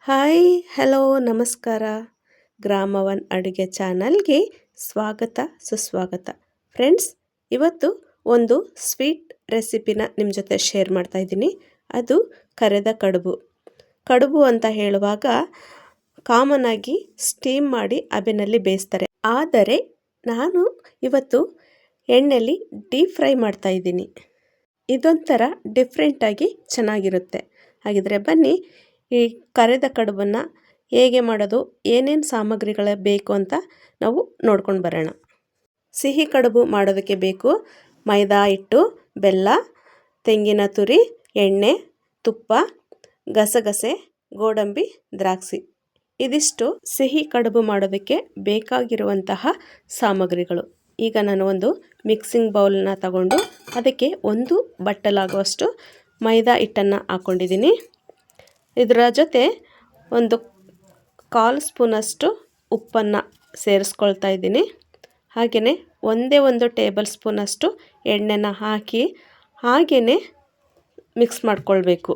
Hi, hello, ನಮಸ್ಕಾರ. ಗ್ರಾಮವನ್ ಅಡುಗೆ ಚಾನಲ್ಗೆ ಸ್ವಾಗತ, ಸುಸ್ವಾಗತ. ಫ್ರೆಂಡ್ಸ್, ಇವತ್ತು ಒಂದು ಸ್ವೀಟ್ ರೆಸಿಪಿನ ನಿಮ್ಮ ಜೊತೆ ಶೇರ್ ಮಾಡ್ತಾ ಇದ್ದೀನಿ. ಅದು ಕರೆದ ಕಡುಬು. ಕಡುಬು ಅಂತ ಹೇಳುವಾಗ ಕಾಮನ್ ಆಗಿ ಸ್ಟೀಮ್ ಮಾಡಿ ಅಬೆನಲ್ಲಿ ಬೇಯಿಸ್ತಾರೆ. ಆದರೆ, ನಾನು ಇವತ್ತು ಎಣ್ಣೆಯಲ್ಲಿ ಡೀಪ್ ಫ್ರೈ ಮಾಡ್ತಾ ಇದ್ದೀನಿ. ಇದೊಂಥರ ಡಿಫ್ರೆಂಟಾಗಿ ಚೆನ್ನಾಗಿರುತ್ತೆ. ಹಾಗಿದ್ರೆ ಬನ್ನಿ ಈ ಕರೆದ ಕಡುಬನ್ನು ಹೇಗೆ ಮಾಡೋದು, ಏನೇನು ಸಾಮಗ್ರಿಗಳ ಬೇಕು ಅಂತ ನಾವು ನೋಡ್ಕೊಂಡು ಬರೋಣ. ಸಿಹಿ ಕಡುಬು ಮಾಡೋದಕ್ಕೆ ಬೇಕು ಮೈದಾ ಹಿಟ್ಟು, ಬೆಲ್ಲ, ತೆಂಗಿನ ತುರಿ, ಎಣ್ಣೆ, ತುಪ್ಪ, ಗಸಗಸೆ, ಗೋಡಂಬಿ, ದ್ರಾಕ್ಷಿ. ಇದಿಷ್ಟು ಸಿಹಿ ಕಡುಬು ಮಾಡೋದಕ್ಕೆ ಬೇಕಾಗಿರುವಂತಹ ಸಾಮಗ್ರಿಗಳು. ಈಗ ನಾನು ಒಂದು ಮಿಕ್ಸಿಂಗ್ ಬೌಲನ್ನ ತಗೊಂಡು ಅದಕ್ಕೆ ಒಂದು ಬಟ್ಟಲಾಗುವಷ್ಟು ಮೈದಾ ಹಿಟ್ಟನ್ನು ಹಾಕ್ಕೊಂಡಿದ್ದೀನಿ ಇದರ ಜೊತೆ ಒಂದು ಕಾಲು ಸ್ಪೂನಷ್ಟು ಉಪ್ಪನ್ನು ಸೇರಿಸ್ಕೊಳ್ತಾ ಇದ್ದೀನಿ. ಹಾಗೆಯೇ ಒಂದೇ ಒಂದು ಟೇಬಲ್ ಸ್ಪೂನಷ್ಟು ಎಣ್ಣೆನ ಹಾಕಿ ಹಾಗೆಯೇ ಮಿಕ್ಸ್ ಮಾಡಿಕೊಳ್ಬೇಕು.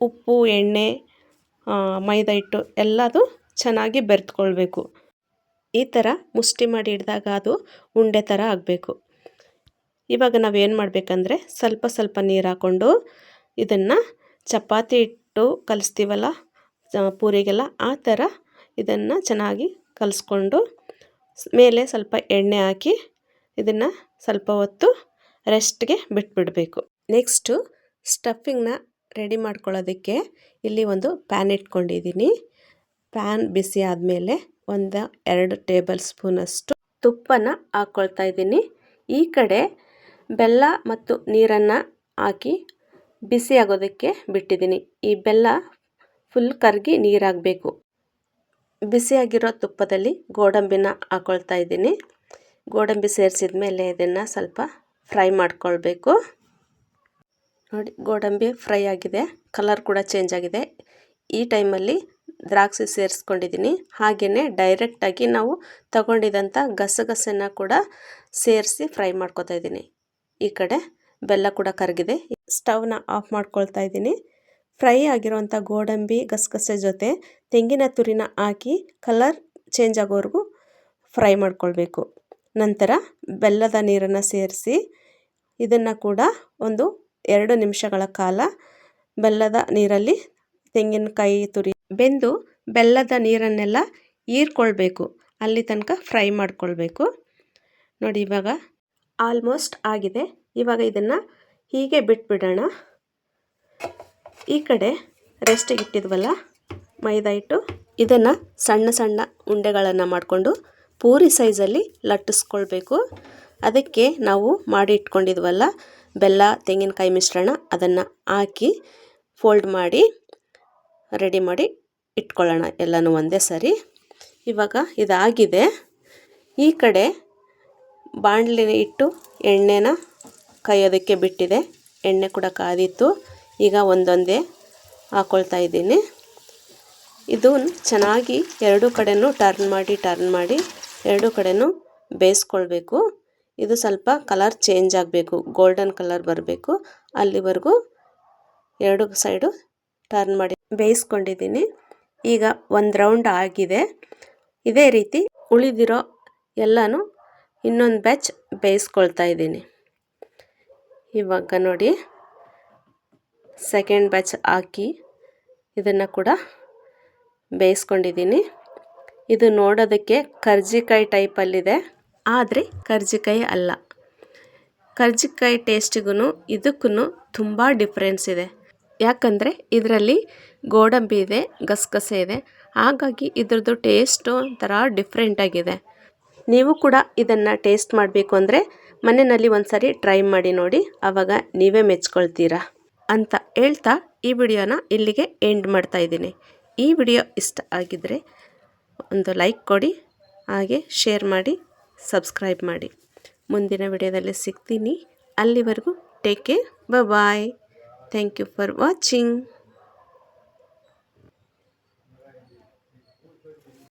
ಉಪ್ಪು, ಎಣ್ಣೆ ಮೈದಾ ಹಿಟ್ಟು ಎಲ್ಲದು ಚೆನ್ನಾಗಿ ಬೆರೆತ್ಕೊಳ್ಬೇಕು ಈ ಥರ ಮುಷ್ಟಿ ಮಾಡಿ ಹಿಡಿದಾಗ ಅದು ಉಂಡೆ ಥರ ಆಗಬೇಕು. ಇವಾಗ ನಾವೇನು ಮಾಡಬೇಕಂದ್ರೆ ಸ್ವಲ್ಪ ಸ್ವಲ್ಪ ನೀರು ಹಾಕ್ಕೊಂಡು ಇದನ್ನು ಚಪಾತಿ ಇಟ್ಟು ಕಲಿಸ್ತೀವಲ್ಲ ಪೂರಿಗೆಲ್ಲ ಆ ಥರ ಇದನ್ನು ಚೆನ್ನಾಗಿ ಕಲಿಸ್ಕೊಂಡು ಮೇಲೆ ಸ್ವಲ್ಪ ಎಣ್ಣೆ ಹಾಕಿ ಇದನ್ನು ಸ್ವಲ್ಪ ಹೊತ್ತು ರೆಸ್ಟ್ಗೆ ಬಿಟ್ಬಿಡಬೇಕು. ನೆಕ್ಸ್ಟು ಸ್ಟಫಿಂಗ್ನ ರೆಡಿ ಮಾಡ್ಕೊಳ್ಳೋದಕ್ಕೆ ಇಲ್ಲಿ ಒಂದು ಪ್ಯಾನ್ ಇಟ್ಕೊಂಡಿದ್ದೀನಿ ಪ್ಯಾನ್ ಬಿಸಿ ಆದಮೇಲೆ ಒಂದು ಎರಡು ಟೇಬಲ್ ಸ್ಪೂನಷ್ಟು ತುಪ್ಪನ ಹಾಕ್ಕೊಳ್ತಾ ಇದ್ದೀನಿ ಈ ಕಡೆ ಬೆಲ್ಲ ಮತ್ತು ನೀರನ್ನು ಹಾಕಿ ಬಿಸಿ ಆಗೋದಕ್ಕೆ ಬಿಟ್ಟಿದ್ದೀನಿ. ಈ ಬೆಲ್ಲ ಫುಲ್ ಕರಗಿ ನೀರಾಗಬೇಕು. ಬಿಸಿಯಾಗಿರೋ ತುಪ್ಪದಲ್ಲಿ ಗೋಡಂಬಿನ ಹಾಕ್ಕೊಳ್ತಾ ಇದ್ದೀನಿ. ಗೋಡಂಬಿ ಸೇರಿಸಿದ ಮೇಲೆ ಇದನ್ನು ಸ್ವಲ್ಪ ಫ್ರೈ ಮಾಡ್ಕೊಳ್ಬೇಕು. ನೋಡಿ, ಗೋಡಂಬಿ ಫ್ರೈ ಆಗಿದೆ. ಕಲರ್ ಕೂಡ ಚೇಂಜ್ ಆಗಿದೆ. ಈ ಟೈಮಲ್ಲಿ ದ್ರಾಕ್ಷಿ ಸೇರಿಸ್ಕೊಂಡಿದ್ದೀನಿ. ಹಾಗೆಯೇ ಡೈರೆಕ್ಟಾಗಿ ನಾವು ತಗೊಂಡಿದ್ದಂಥ ಗಸಗಸೆನ ಕೂಡ ಸೇರಿಸಿ ಫ್ರೈ ಮಾಡ್ಕೋತಾ ಇದ್ದೀನಿ. ಈ ಕಡೆ ಬೆಲ್ಲ ಕೂಡ ಕರಗಿದೆ. ಸ್ಟವ್ನ ಆಫ್ ಮಾಡ್ಕೊಳ್ತಾ ಇದ್ದೀನಿ. ಫ್ರೈ ಆಗಿರುವಂಥ ಗೋಡಂಬಿ ಗಸಗಸೆ ಜೊತೆ ತೆಂಗಿನ ತುರಿನ ಹಾಕಿ ಕಲರ್ ಚೇಂಜ್ ಆಗೋವರೆಗೂ ಫ್ರೈ ಮಾಡ್ಕೊಳ್ಬೇಕು. ನಂತರ ಬೆಲ್ಲದ ನೀರನ್ನು ಸೇರಿಸಿ ಇದನ್ನು ಕೂಡ ಒಂದು ಎರಡು ನಿಮಿಷಗಳ ಕಾಲ ಬೆಲ್ಲದ ನೀರಲ್ಲಿ ತೆಂಗಿನಕಾಯಿ ತುರಿ ಬೆಂದು ಬೆಲ್ಲದ ನೀರನ್ನೆಲ್ಲ ಹೀರ್ಕೊಳ್ಬೇಕು. ಅಲ್ಲಿ ತನಕ ಫ್ರೈ ಮಾಡ್ಕೊಳ್ಬೇಕು. ನೋಡಿ ಇವಾಗ ಆಲ್ಮೋಸ್ಟ್ ಆಗಿದೆ. ಇವಾಗ ಇದನ್ನು ಹೀಗೆ ಬಿಟ್ಬಿಡೋಣ. ಈ ಕಡೆ ರೆಸ್ಟ್ ಇಟ್ಟಿದ್ವಲ್ಲ, ಮೈದಾ ಹಿಟ್ಟು. ಇದನ್ನು ಸಣ್ಣ ಸಣ್ಣ ಉಂಡೆಗಳನ್ನು ಮಾಡಿಕೊಂಡು ಪೂರಿ ಸೈಜಲ್ಲಿ ಲಟ್ಟಿಸ್ಕೊಳ್ಬೇಕು. ಅದಕ್ಕೆ ನಾವು ಮಾಡಿ ಇಟ್ಕೊಂಡಿದ್ವಲ್ಲ, ಬೆಲ್ಲ, ತೆಂಗಿನಕಾಯಿ ಮಿಶ್ರಣ ಅದನ್ನು ಹಾಕಿ ಫೋಲ್ಡ್ ಮಾಡಿ ರೆಡಿ ಮಾಡಿ ಇಟ್ಕೊಳ್ಳೋಣ ಎಲ್ಲನೂ ಒಂದೇ ಸರಿ. ಇವಾಗ ಇದಾಗಿದೆ. ಈ ಕಡೆ ಬಾಣಲಿ ಇಟ್ಟು ಎಣ್ಣೆನ ಕಾಯೋದಕ್ಕೆ ಬಿಟ್ಟಿದೆ. ಎಣ್ಣೆ ಕೂಡ ಕಾದಿತ್ತು. ಈಗ ಒಂದೊಂದೇ ಹಾಕ್ಕೊಳ್ತಾ ಇದ್ದೀನಿ. ಇದು ಚೆನ್ನಾಗಿ ಎರಡು ಕಡೆಯೂ ಟರ್ನ್ ಮಾಡಿ ಟರ್ನ್ ಮಾಡಿ ಎರಡು ಕಡೆಯೂ ಬೇಯಿಸ್ಕೊಳ್ಬೇಕು. ಇದು ಸ್ವಲ್ಪ ಕಲರ್ ಚೇಂಜ್ ಆಗಬೇಕು. ಗೋಲ್ಡನ್ ಕಲರ್ ಬರಬೇಕು. ಅಲ್ಲಿವರೆಗೂ ಎರಡು ಸೈಡು ಟರ್ನ್ ಮಾಡಿ ಬೇಯಿಸ್ಕೊಂಡಿದ್ದೀನಿ. ಈಗ ಒಂದು ರೌಂಡ್ ಆಗಿದೆ. ಇದೇ ರೀತಿ ಉಳಿದಿರೋ ಎಲ್ಲನೂ ಇನ್ನೊಂದು ಬ್ಯಾಚ್ ಬೇಯಿಸ್ಕೊಳ್ತಾ ಇದ್ದೀನಿ. ಇವಾಗ ನೋಡಿ ಸೆಕೆಂಡ್ ಬ್ಯಾಚ್ ಹಾಕಿ ಇದನ್ನು ಕೂಡ ಬೇಯಿಸ್ಕೊಂಡಿದ್ದೀನಿ. ಇದು ನೋಡೋದಕ್ಕೆ ಕರ್ಜಿಕಾಯಿ ಟೈಪಲ್ಲಿದೆ ಆದರೆ ಕರ್ಜಿಕಾಯಿ ಅಲ್ಲ. ಕರ್ಜಿಕಾಯಿ ಟೇಸ್ಟಿಗೂ ಇದಕ್ಕೂ ತುಂಬ ಡಿಫ್ರೆನ್ಸ್ ಇದೆ. ಯಾಕಂದರೆ ಇದರಲ್ಲಿ ಗೋಡಂಬಿ ಇದೆ, ಗಸಗಸೆ ಇದೆ. ಹಾಗಾಗಿ ಇದ್ರದ್ದು ಟೇಸ್ಟು ಒಂಥರ ಡಿಫ್ರೆಂಟಾಗಿದೆ ನೀವು ಕೂಡ ಇದನ್ನು ಟೇಸ್ಟ್ ಮಾಡಬೇಕು ಅಂದರೆ ಮನೆಯಲ್ಲಿ ಒಂದು ಸಾರಿ ಟ್ರೈ ಮಾಡಿ ನೋಡಿ. ಆವಾಗ ನೀವೇ ಮೆಚ್ಕೊಳ್ತೀರಾ ಅಂತ ಹೇಳ್ತಾ ಈ ವಿಡಿಯೋನ ಇಲ್ಲಿಗೆ ಎಂಡ್ ಮಾಡ್ತಾ ಇದ್ದೀನಿ. ಈ ವಿಡಿಯೋ ಇಷ್ಟ ಆಗಿದ್ದರೆ ಒಂದು ಲೈಕ್ ಕೊಡಿ, ಹಾಗೆ ಶೇರ್ ಮಾಡಿ, ಸಬ್ಸ್ಕ್ರೈಬ್ ಮಾಡಿ. ಮುಂದಿನ ವಿಡಿಯೋದಲ್ಲಿ ಸಿಗ್ತೀನಿ. ಅಲ್ಲಿವರೆಗೂ take care bye thank you for watching.